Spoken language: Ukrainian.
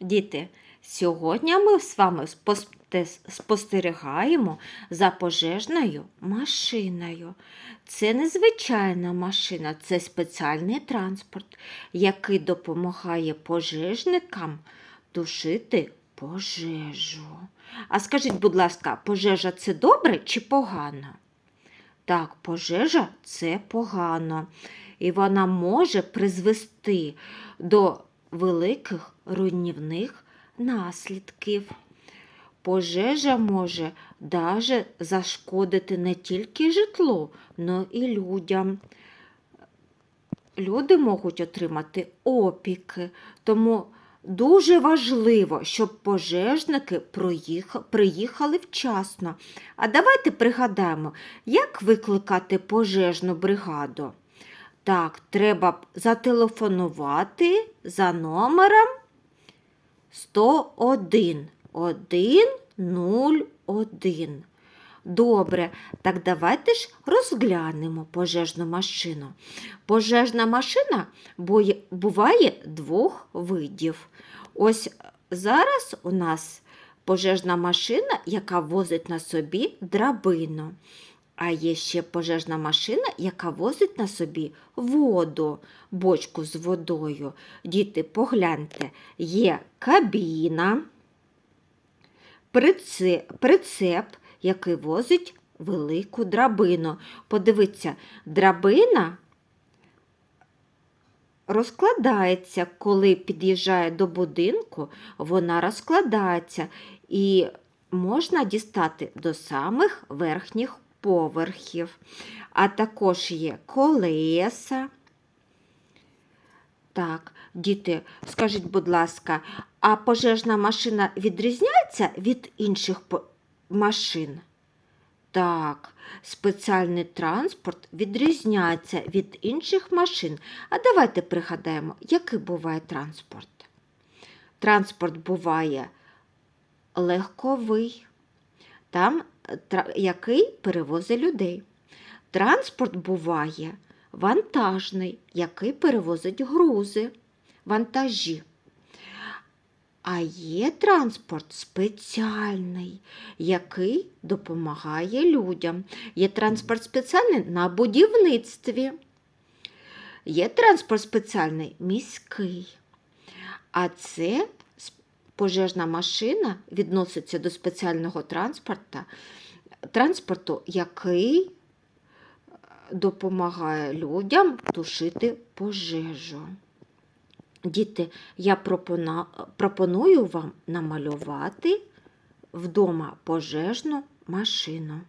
Діти, сьогодні ми з вами спостерігаємо за пожежною машиною. Це не звичайна машина, це спеціальний транспорт, який допомагає пожежникам тушити пожежу. А скажіть, будь ласка, пожежа це добре чи погано? Так, пожежа це погано, і вона може призвести до великих руйнівних наслідків. Пожежа може даже зашкодити не тільки житлу, але і людям. Люди можуть отримати опіки, тому дуже важливо, щоб пожежники приїхали вчасно. А давайте пригадаємо, як викликати пожежну бригаду. Так, треба зателефонувати за номером 101 101. Добре, так давайте ж розглянемо пожежну машину. Пожежна машина буває двох видів. Ось зараз у нас пожежна машина, яка возить на собі драбину. А є ще пожежна машина, яка возить на собі воду, бочку з водою. Діти, погляньте, є кабіна, прицеп, який возить велику драбину. Подивіться, драбина розкладається, коли під'їжджає до будинку, вона розкладається і можна дістати до самих верхніх поверхів. А також є колеса. Так, діти, скажіть, будь ласка, а пожежна машина відрізняється від інших машин? Так, спеціальний транспорт відрізняється від інших машин. А давайте пригадаємо, який буває транспорт. Транспорт буває легковий, там, який перевозить людей. Транспорт буває вантажний, який перевозить грузи, вантажі. А є транспорт спеціальний, який допомагає людям. Є транспорт спеціальний на будівництві. Є транспорт спеціальний міський. А це пожежна машина відноситься до спеціального транспорту, транспорту, який е, допомагає людям тушити пожежу. Діти, я пропоную вам намалювати вдома пожежну машину.